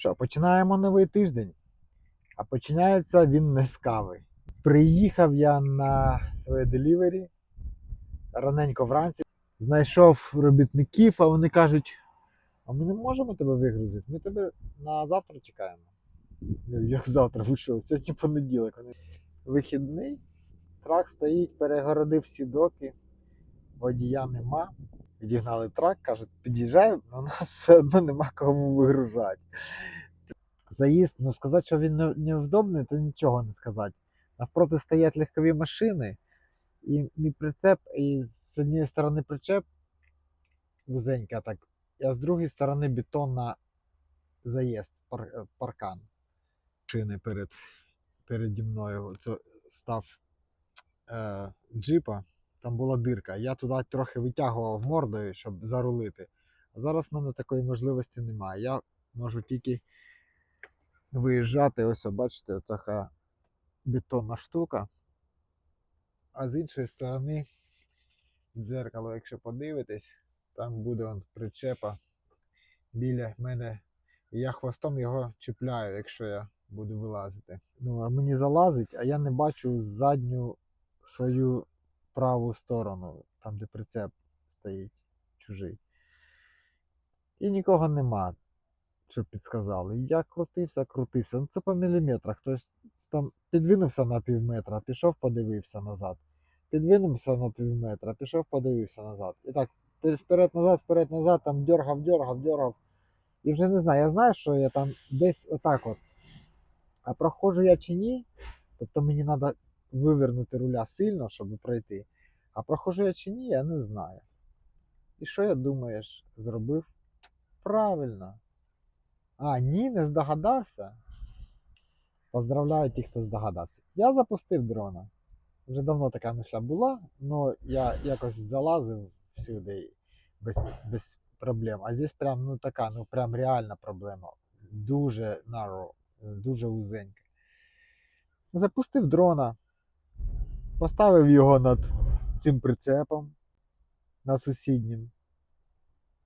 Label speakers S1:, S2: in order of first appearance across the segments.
S1: Що, починаємо новий тиждень. А починається він не з кави. Приїхав я на своє делівері раненько вранці. Знайшов робітників, а вони кажуть: а ми не можемо тебе вигрузити, ми тебе на завтра чекаємо. Як завтра вийшов? Сьогодні понеділок. Вихідний, трак стоїть, перегородив всі доки, водія нема. Відігнали трак, кажуть, під'їжджай, у нас все одно нема кому вигружати. Заїзд, ну сказати, що він невдобний, то нічого не сказати. Навпроти стоять легкові машини, і мій прицеп, і з однієї сторони причеп вузенька так, а з другої сторони бетонна заїзд, пар, паркан. Шини перед, переді мною це став е, джипа, там була дирка. Я туди трохи витягував мордою, щоб зарулити. А зараз в мене такої можливості немає. Я можу тільки виїжджати. Ось, бачите, така бетонна штука. А з іншої сторони, дзеркало, якщо подивитись, там буде он причепа біля мене. Я хвостом його чіпляю, якщо я буду вилазити. Ну, а мені залазить, а я не бачу задню свою праву сторону, там, де прицеп стоїть чужий. І нікого нема, щоб підсказали. Я крутився, крутився. Ну це по міліметрах. Хтось там підвинувся на пів метра, пішов, подивився назад. Підвинувся на пів метра, пішов, подивився назад. І так, вперед-назад, вперед-назад, там дергав, дергав, дергав. І вже не знаю, я знаю, що я там десь отак от. А проходжу я чи ні, тобто мені треба вивернути руля сильно, щоб пройти. А проходжу я чи ні, я не знаю. І що я думаєш, зробив? Правильно. А, ні, не здогадався. Поздравляю тих, хто здогадався. Я запустив дрона. Вже давно така мисля була, але я якось залазив всюди без, без проблем. А здесь прям ну така, ну прям реальна проблема. Дуже narrow, дуже вузенька. Запустив дрона, поставив його над цим прицепом, над сусіднім.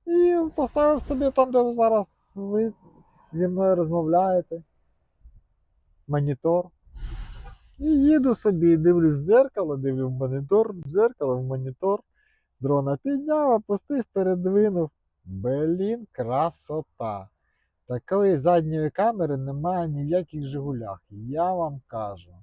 S1: І поставив собі там, де зараз ви зі мною розмовляєте. Монітор. І їду собі, дивлюсь в зеркало, дивлюсь в монітор, в зеркало, в монітор. Дрона підняв, опустив, передвинув. Блін, красота. Такої задньої камери немає ні в яких Жигулях. Я вам кажу.